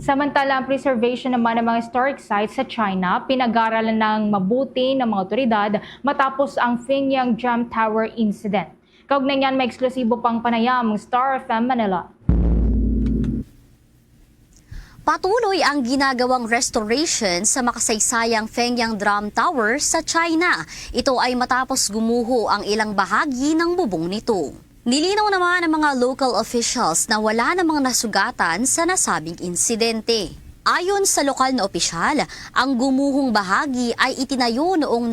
Samantala, ang preservation naman ng mga historic sites sa China, pinag-aralan ng mabuti ng mga otoridad matapos ang Fingyang Jump Tower Incident. Kaugnay niyan, may eksklusibo pang panayam ang Star FM Manila. Patuloy ang ginagawang restoration sa makasaysayang Fengyang Drum Tower sa China. Ito ay matapos gumuho ang ilang bahagi ng bubong nito. Nilinaw naman ng mga local officials na wala namang nasugatan sa nasabing insidente. Ayon sa lokal na opisyal, ang gumuhong bahagi ay itinayo noong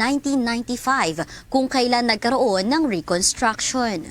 1995 kung kailan nagkaroon ng reconstruction.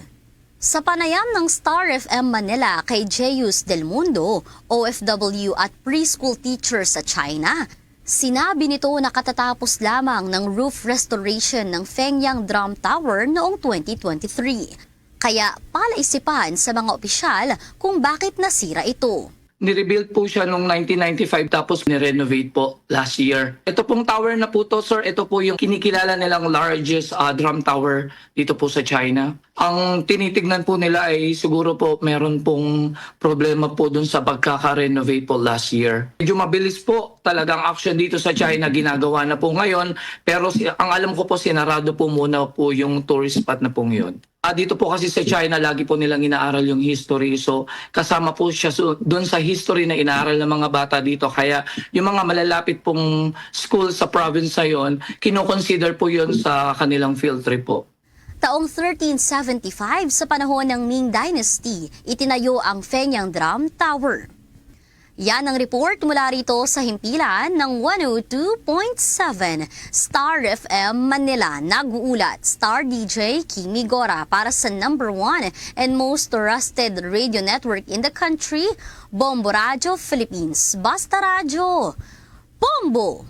Sa panayam ng Star FM Manila kay Jeyus Del Mundo, OFW at preschool teacher sa China, sinabi nito na katatapos lamang ng roof restoration ng Fengyang Drum Tower noong 2023. Kaya palaisipan sa mga opisyal kung bakit nasira ito. Nirebuild po siya noong 1995 tapos nirenovate po last year. Ito pong tower na po to, sir, ito po yung kinikilala nilang largest ah, drum tower dito po sa China. Ang tinitignan po nila ay siguro po meron pong problema po dun sa pagkaka-renovate po last year. Medyo mabilis po talagang action dito sa China ginagawa na po ngayon pero ang alam ko po sinarado po muna po yung tourist spot na pong yun. Ah, dito po kasi sa China, lagi po nilang inaaral yung history. So, kasama po siya so, doon sa history na inaaral ng mga bata dito. Kaya, yung mga malalapit pong school sa province na yun, kinoconsider po yun sa kanilang field trip po. Taong 1375 sa panahon ng Ming Dynasty, itinayo ang Fenyang Drum Tower. Yan ang report mula rito sa himpilan ng 102.7 Star FM Manila. Nag-uulat Star DJ Kimi Gora para sa number one and most trusted radio network in the country, Bombo Radio Philippines. Basta Radio. Bombo!